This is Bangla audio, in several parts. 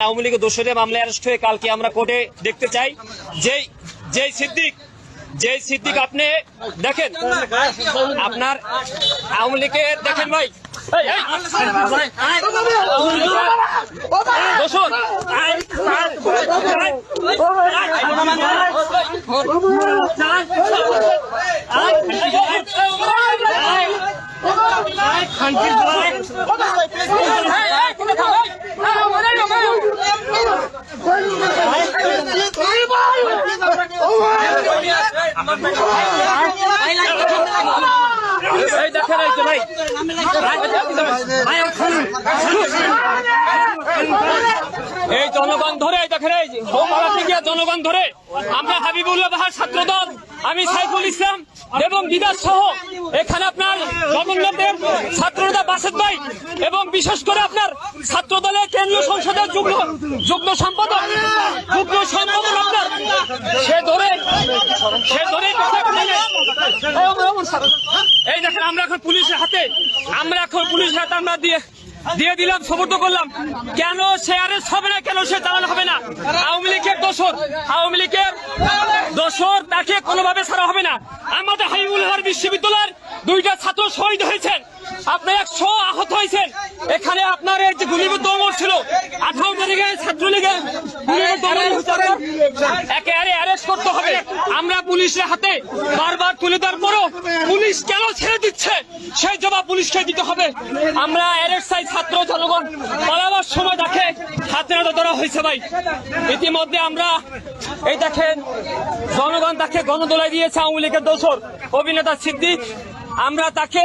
আওয়ামী লীগের দোষরে মামলায় অ্যারেস্ট হয়ে কালকে আমরা কোর্টে দেখতে চাই যেই যেই সিদ্দিক যেই সিদ্দিক আপনি দেখেন আপনার আওয়ামী লীগের দেখেন ভাই এই, জনগণ ধরে দেখে হোমপাড়াতে গিয়ে জনগণ ধরে? আমরা হাবিবুল্লাহ বাহার ছাত্রদল আমি সাইফুল ইসলাম এবং বিদাস সহ এখানে আপনার জগন্নাথের বাসেদ ভাই, এবং বিশেষ করে আপনার ছাত্র দলের কেন্দ্রীয় সংসদের যুগ্ম যুগ্ম সম্পাদক যুগ্ম সম্পাদক আপনার, সে ধরে সে ধরে এই দেখেন, আমরা এখন পুলিশের হাতে, আমরা এখন পুলিশের হাতে আমরা দিয়ে দিয়ে দিলাম সমর্থ করলাম। কেন সে আরেস্ট হবে না, কেন সে চালানো হবে না? আওয়ামী লীগের দোষর, আওয়ামী লীগের দোষর তাকে কোনোভাবে ছাড়া হবে না। আমাদের হাইবুল বিশ্ববিদ্যালয়ের দুইটা ছাত্র শহীদ হয়েছেন। আপনি একশো আহত হয়েছেন। এখানে আপনার এই যে অমর ছিল, আঠারো তারিখে ছাত্রলীগের হয়েছে অ্যারেস্ট করতে হবে। আমরা পুলিশের হাতে বারবার তুলে দেওয়ার পরও পুলিশ কেন ছেড়ে দিচ্ছে? সেই জবাব পুলিশকে দিতে হবে। আমরা অ্যারেস্ট চাই ছাত্র জনগণ। পালাবার সময় দেখে হাতে নাতে ধরা হয়েছে ভাই। ইতিমধ্যে আমরা, এই দেখেন, জনগণ তাকে গণদোলায় দিয়েছে আওয়ামী লীগের দোষর অভিনেতা সিদ্দিক। আমরা তাকে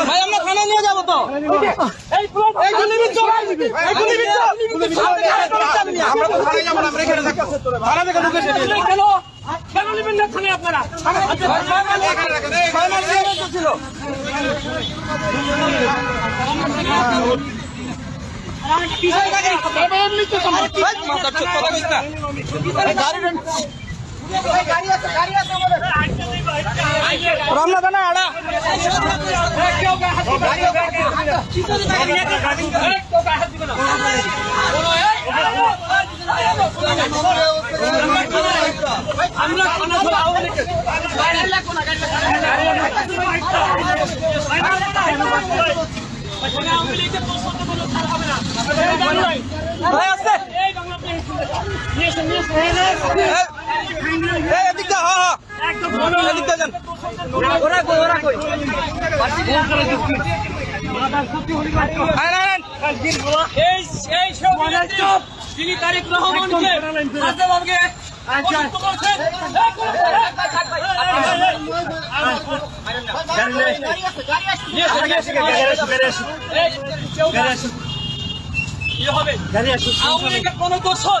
ভাই আমরা থানা নিয়ে যাব। তো। আমরা তো থানায় যাব না আমরা এখানে থাকব। থানা থেকে ঢুকে কেন কেন নেবেন না থানায় আপনারা। আচ্ছা, ছিল। রমনা আমরা থানা ধরে আওয়ামী লীগের আওয়ামী লীগের প্রশ্ন কোনো ছাড় হবে না এই বাংলায় ভাই আসতে এই বাংলাতে নিয়ে এসে নিয়ে এসে এই এদিক দা হ্যাঁ হ্যাঁ একদম এদিক দা যান ওরা কই ওরা কই আয় আয় এই এই সব তিনি তারিক রহমানকে কোন দোষর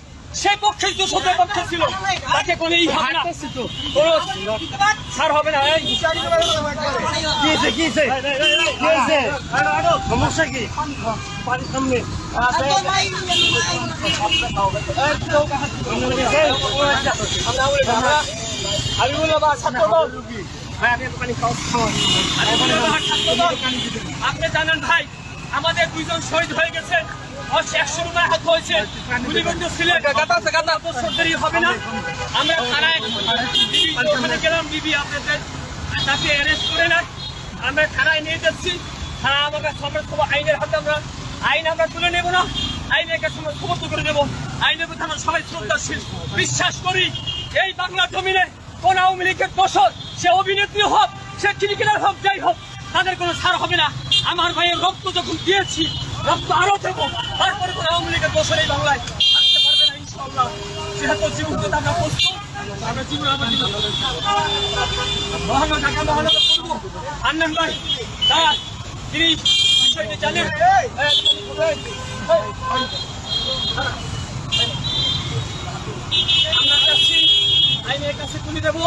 সে পক্ষে দোষদের পক্ষে ছিল তাকে কোনো ই হবে না কোনো ছাড় হবে না এই সমস্যা কি আমি পানি খাওয়া আপনি জানেন ভাই আমাদের দুইজন শহীদ হয়ে গেছে। একশো রুপায় হাত হয়েছে। গুলিবন্ধ ছিলেন বছর দেরি হবে না। আমরা থানায় ওখানে গেলাম বিবি আপনাদের তাকে অ্যারেস্ট করে না আমরা থানায় নিয়ে যাচ্ছি। থানা আমার কাছে আইনের হাতে আমরা আইন আমরা তুলে নেব না। আইনের কাছে আমরা সমর্থ করে দেবো আইনের প্রতি আমরা সবাই শ্রদ্ধাশীল। বিশ্বাস করি এই বাংলা জমিনে কোন আওয়ামী লীগের দোষর সে অভিনেত্রী হোক সে ক্রিকেটার হোক যাই হোক তাদের কোনো ছাড় হবে না। আমার ভাইয়ের রক্ত যখন দিয়েছি, রক্ত আরও দেবো। তারপরে কোনো আওয়ামী লীগের দোষর এই বাংলায় আমরা জীবন ভাই আমরা চাচ্ছি, আইনের কাছে তুলে দেবো।